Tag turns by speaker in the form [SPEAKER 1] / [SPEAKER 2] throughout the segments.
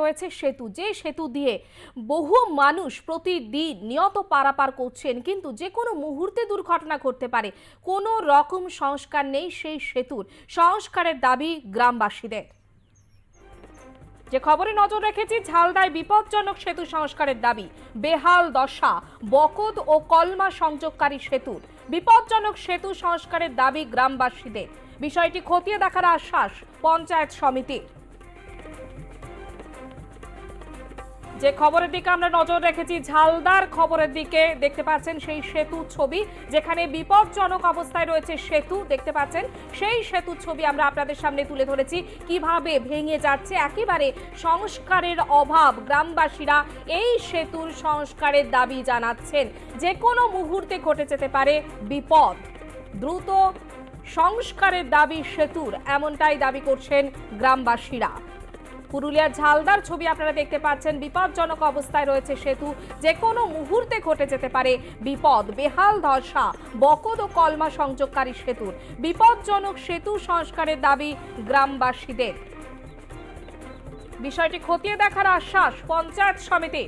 [SPEAKER 1] রয়েছে সেতু, যে সেতু দিয়ে বহু মানুষ প্রতিদিন নিয়ত পারাপার করছেন। কিন্তু যে কোনো মুহূর্তে দুর্ঘটনা ঘটতে পারে। কোনো রকম সংস্কার নেই সেই সেতুর। সংস্কারের দাবি গ্রামবাসীদের। যে খবরে নজর রেখেছি, ঝালদায় বিপজ্জনক সেতু সংস্কারের দাবি। বেহাল দশা বকদ ও কলমা সংযোগকারী সেতুর। বিপজ্জনক সেতু সংস্কারের দাবি গ্রামবাসীদের। বিষয়টি খতিয়ে দেখার আশ্বাস পঞ্চায়েত সমিতির। যে খবরের দিকে আমরা নজর রেখেছি, ঝালদার খবরের দিকে দেখতে পাচ্ছেন সেই সেতু ছবি, যেখানে বিপজ্জনক অবস্থায় রয়েছে সেতু, দেখতে পাচ্ছেন। সেই সেতু ছবি আমরা আপনাদের সামনে তুলে ধরেছি। কীভাবে ভেঙে যাচ্ছে, একেবারে সংস্কারের অভাব, গ্রামবাসীরা এই সেতুর সংস্কারের দাবি জানাচ্ছেন। যে কোনো মুহূর্তে ঘটে যেতে পারে বিপদ। দ্রুত সংস্কারের দাবি সেতুর, এমনটাই দাবি করছেন গ্রামবাসীরা। পুরুলিয়ার ঝালদার ছবি আপনারা দেখতে পাচ্ছেন। বিপজ্জনক অবস্থায় রয়েছে সেতু। যে কোনো মুহূর্তে ঘটে যেতে পারে। বিপদ, বেহাল ধসা, বকদ ও কলমা সংযোগকারী সেতুর। বিপজ্জনক সেতু সংস্কারের দাবি গ্রামবাসীদের। বিষয়টি খতিয়ে দেখার আশ্বাস পঞ্চায়েত সমিতি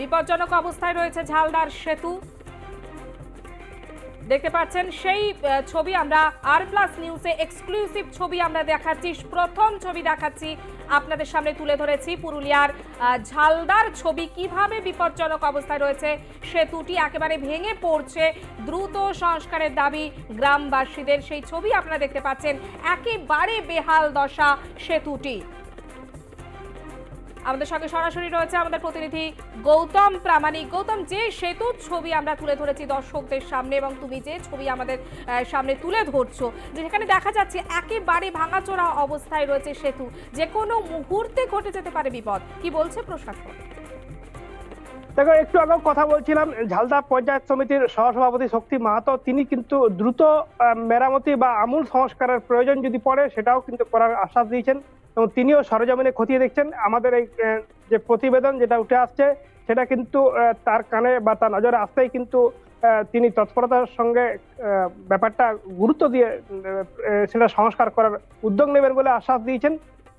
[SPEAKER 1] বিপজ্জনক অবস্থায় রয়েছে ঝালদার সেতু। দেখতে পাচ্ছেন, সেই ছবি আমরা আর প্লাস নিউজে এক্সক্লুসিভ ছবি আমরা দেখাচ্ছি। প্রথম ছবি দেখাচ্ছি আপনাদের সামনে তুলে ধরেছি পুরুলিয়ার ঝালদার ছবি। কীভাবে বিপজ্জনক অবস্থায় রয়েছে সেতুটি একেবারে ভেঙে পড়ছে দ্রুত সংস্কারের দাবি গ্রামবাসীদের। সেই ছবি আপনারা দেখতে পাচ্ছেন, একেবারে বেহাল দশা সেতুটি আমাদের সঙ্গে সরাসরি রয়েছে আমাদের প্রতিনিধি গৌতম প্রামাণিক। গৌতম, যে সেতুর ছবি আমরা তুলে ধরেছি দর্শকদের সামনে এবং তুমি যে ছবি আমাদের সামনে তুলে ধরছো যেখানে দেখা যাচ্ছে একেবারে ভাঙাচোরা অবস্থায় রয়েছে সেতু। যে কোনো মুহূর্তে ঘটে যেতে পারে বিপদ। কি বলছে প্রশাসন?
[SPEAKER 2] দেখো, একটু আগেও কথা বলছিলাম, ঝালদা পঞ্চায়েত সমিতির সহসভাপতি শক্তি মাহাতো, তিনি কিন্তু দ্রুত মেরামতি বা আমূল সংস্কারের প্রয়োজন যদি পড়ে, সেটাও কিন্তু করার আশ্বাস দিয়েছেন। এবং তিনিও সরজমিনে খতিয়ে দেখছেন। আমাদের এই যে প্রতিবেদন যেটা উঠে আসছে, সেটা কিন্তু তার কানে বা তার নজরে আসতেই কিন্তু তিনি তৎপরতার সঙ্গে ব্যাপারটা গুরুত্ব দিয়ে সেটা সংস্কার করার উদ্যোগ নেবেন বলে আশ্বাস দিয়েছেন।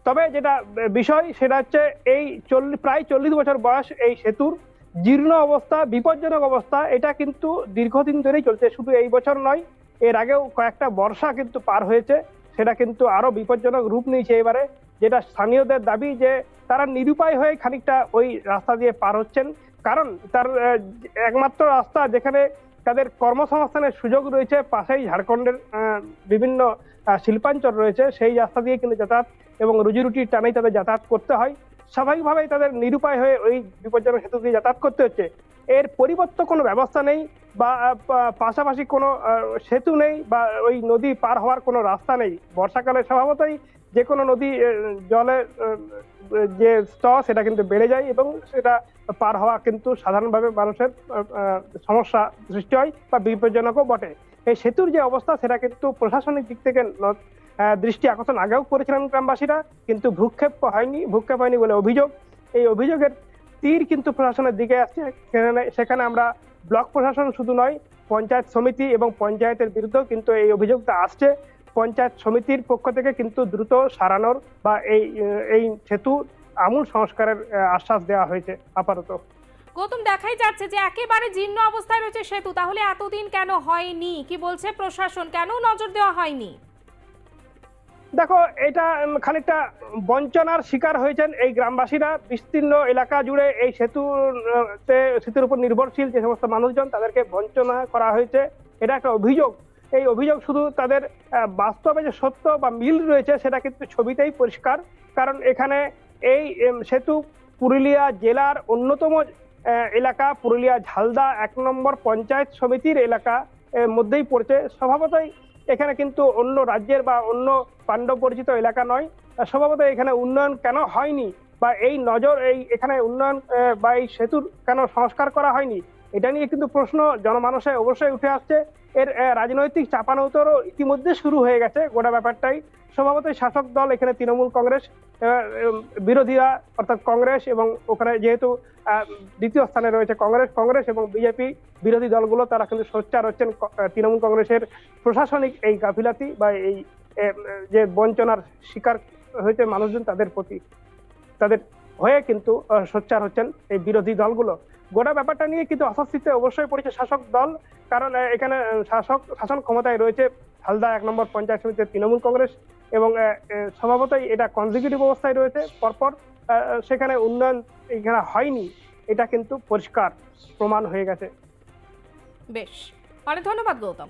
[SPEAKER 2] তবে যেটা বিষয়, সেটা হচ্ছে এই চল্লিশ প্রায় চল্লিশ বছর বয়স এই সেতুর জীর্ণ অবস্থা, বিপজ্জনক অবস্থা, এটা কিন্তু দীর্ঘদিন ধরেই চলছে। শুধু এই বছর নয়, এর আগেও কয়েকটা বর্ষা কিন্তু পার হয়েছে, সেটা কিন্তু আরও বিপজ্জনক রূপ নিয়েছে এবারে। যেটা স্থানীয়দের দাবি যে তারা নিরুপায় হয়ে খানিকটা ওই রাস্তা দিয়ে পার হচ্ছেন। কারণ তার একমাত্র রাস্তা যেখানে তাদের কর্মসংস্থানের সুযোগ রয়েছে, পাশেই ঝাড়খণ্ডের বিভিন্ন শিল্পাঞ্চল রয়েছে, সেই রাস্তা দিয়ে কিন্তু যাতায়াত এবং রুজি রুটির টানেই তাদের যাতায়াত করতে হয়। স্বাভাবিকভাবেই তাদের নিরুপায় হয়ে ওই বিপজ্জনক সেতু দিয়ে যাতায়াত করতে হচ্ছে। এর পরিবর্তে কোনো ব্যবস্থা নেই বা পাশাপাশি কোনো সেতু নেই বা ওই নদী পার হওয়ার কোনো রাস্তা নেই। বর্ষাকালে স্বভাবতই যে কোনো নদী জলের যে স্তর, সেটা কিন্তু বেড়ে যায় এবং সেটা পার হওয়া কিন্তু সাধারণভাবে মানুষের সমস্যা সৃষ্টি হয় বা বিপজ্জনকও বটে। এই সেতুর যে অবস্থা, সেটা কিন্তু প্রশাসনিক দিক থেকে দৃষ্টি আকর্ষণ আগেও করেছিলেন গ্রামবাসীরা, কিন্তু ভূক্ষেপ হয়নি ভূক্ষেপ হয়নি বলে অভিযোগ। এই অভিযোগের তীর কিন্তু প্রশাসনের দিকে আসছে। সেখানে সেখানে আমরা ব্লক প্রশাসন শুধু নয়, পঞ্চায়েত সমিতি এবং পঞ্চায়েতের বিরুদ্ধেও কিন্তু এই অভিযোগটা আসছে। পঞ্চায়েত সমিতির পক্ষ থেকে কিন্তু দ্রুত সারানোর বা এই এই সেতু আমূল সংস্কারের আশ্বাস দেওয়া হয়েছে আপাতত।
[SPEAKER 1] গৌতম দেখাই যাচ্ছে যে একেবারে জীর্ণ অবস্থায় রয়েছে সেতু তাহলে এতদিন কেন হয়নি? কি বলছে প্রশাসন? কেন নজর দেওয়া হয়নি?
[SPEAKER 2] দেখো এটা খানিকটা বঞ্চনার শিকার হয়েছেন এই গ্রামবাসীরা। বিস্তীর্ণ এলাকা জুড়ে এই সেতু আহ, তে সেতুর উপর নির্ভরশীল যে সমস্ত মানুষজন তাদেরকে বঞ্চনা করা হয়েছে। এটা একটা অভিযোগ। এই অভিযোগ শুধু তাদের বাস্তবে যে সত্য বা মিল রয়েছে সেটা কিন্তু ছবিতেই পরিষ্কার। কারণ এখানে এই সেতু পুরুলিয়া জেলার অন্যতম এলাকা পুরুলিয়া ঝালদা এক নম্বর পঞ্চায়েত সমিতির এলাকা মধ্যেই পড়ছে। স্বভাবতই এখানে কিন্তু অন্য রাজ্যের বা অন্য পাণ্ডব পরিচিত এলাকা নয়। স্বভাবত এখানে উন্নয়ন কেন হয়নি বা এই নজর, এই এখানে উন্নয়ন বা এই সেতুর কেন সংস্কার করা হয়নি এটা নিয়ে কিন্তু প্রশ্ন জনমানসে অবশ্যই উঠে আসছে। এর রাজনৈতিক চাপানোতরও ইতিমধ্যে শুরু হয়ে গেছে গোটা ব্যাপারটাই। স্বভাবতই শাসক দল এখানে তৃণমূল কংগ্রেস বিরোধীরা, অর্থাৎ কংগ্রেস এবং ওখানে যেহেতু দ্বিতীয় স্থানে রয়েছে কংগ্রেস কংগ্রেস এবং বিজেপি বিরোধী দলগুলো, তারা কিন্তু সোচ্চার হচ্ছেন তৃণমূল কংগ্রেসের প্রশাসনিক এই গাফিলাতি বা এই যে বঞ্চনার শিকার হয়েছে মানুষজন, তাদের প্রতি, তাদের হয়ে কিন্তু সোচ্চার হচ্ছেন এই বিরোধী দলগুলো। গোটা ব্যাপারটা নিয়ে কিন্তু অস্বস্তিতে অবশ্যই পড়েছে শাসক দল। কারণ এখানে শাসক, শাসন ক্ষমতায় রয়েছে হালদা এক নম্বর পঞ্চায়েত সমিতির তৃণমূল কংগ্রেস এবং স্বভাবতই এটা কনজিকিউটিভ অবস্থায় রয়েছে। পরপর সেখানে উন্নয়ন এখানে হয়নি। এটা কিন্তু পরিষ্কার প্রমাণ হয়ে গেছে।
[SPEAKER 1] বেশ। অনেক ধন্যবাদ, গৌতম।